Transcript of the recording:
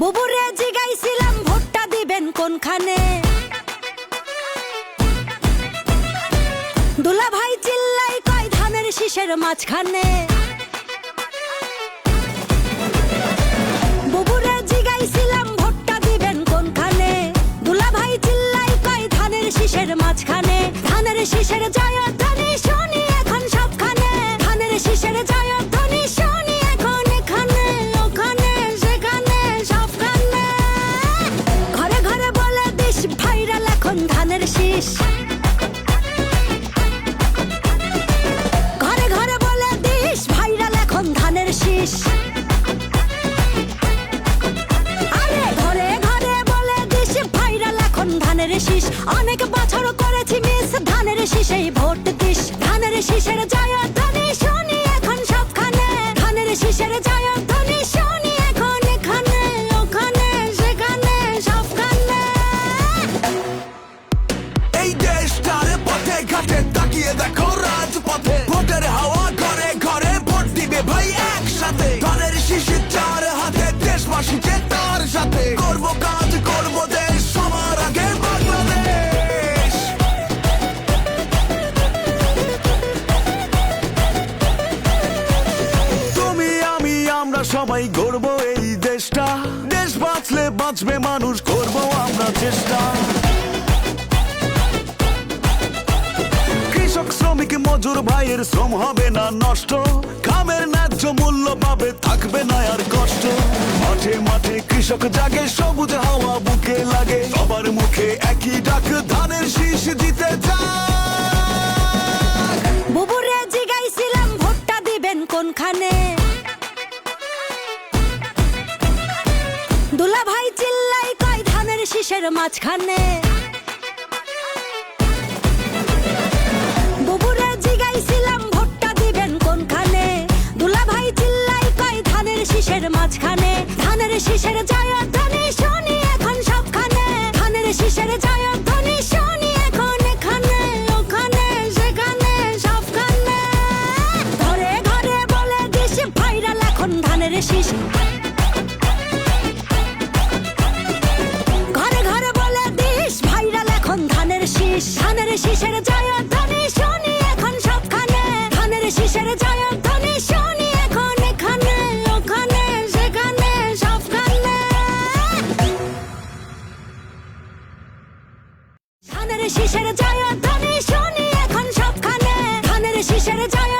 বুবুরে জিগাইছিলাম ভোটটা দিবেন কোনখানে? দুলা ভাই চিল্লাই কয়, ধানের শীষের মাঝখানে। বুবুরে জিগাইছিলাম ভোটটা দিবেন কোনখানে? দুলা ভাই চিল্লাই কয়, ধানের শীষের মাঝখানে। ধানের শীষের জয় শীষ ঘরে ঘরে বলে দিস এখন ধানের ঘরে ঘরে বলে দিস, ভাইরাল এখন ধানের অনেক বছর করেছি মিস, ধানের শীষেই ভোট দিস। ধানের শীষের জয়ধ্বনি সবাই গড়ব এই দেশটা। দেশ বাঁচলে বাঁচবে মানুষ, করব আমরা চেষ্টা। কৃষক, শ্রমিক, মজুর ভাইয়ের শ্রম হবে না নষ্ট। খামের ন্যায্য মূল্য পাবে, থাকবে না আর কষ্ট। মাঠে মাঠে কৃষক জাগে, সবুজ হাওয়া বুকে লাগে। সবার মুখে একই ডাক, ধানের শীষ জিতে যাক। বুবুরে জিগাইছিলাম ভোটটা দিবেন কোনখানে? দুলা ভাই চিল্লাই কয় ধানের শীষের মাঝখানে। বুবুরে জিগাইছিলাম ভোটটা দিবেন কোনখানে? দুলা ভাই চিল্লাই কয় ধানের শীষের মাঝখানে। ধানের শীষের জয়ধ্বনি শুনি, এখন সবখানে। ধানের শীষের জয়ধ্বনি শুনি, এখন এখানে, ওখানে, সেখানে, সবখানে। ঘরে ঘরে বলে দিস ভাইরাল, এখন ধানের শীষ। ধানের শীষের জয় ধ্বনি শুনি এখন সবখানে। ধানের শীষের জয় ধ্বনি শুনি এখন এখানে, ওখানে, সেখানে, সবখানে। ধানের শীষের জয় ধ্বনি শুনি এখন সবখানে। ধানের শীষের জয়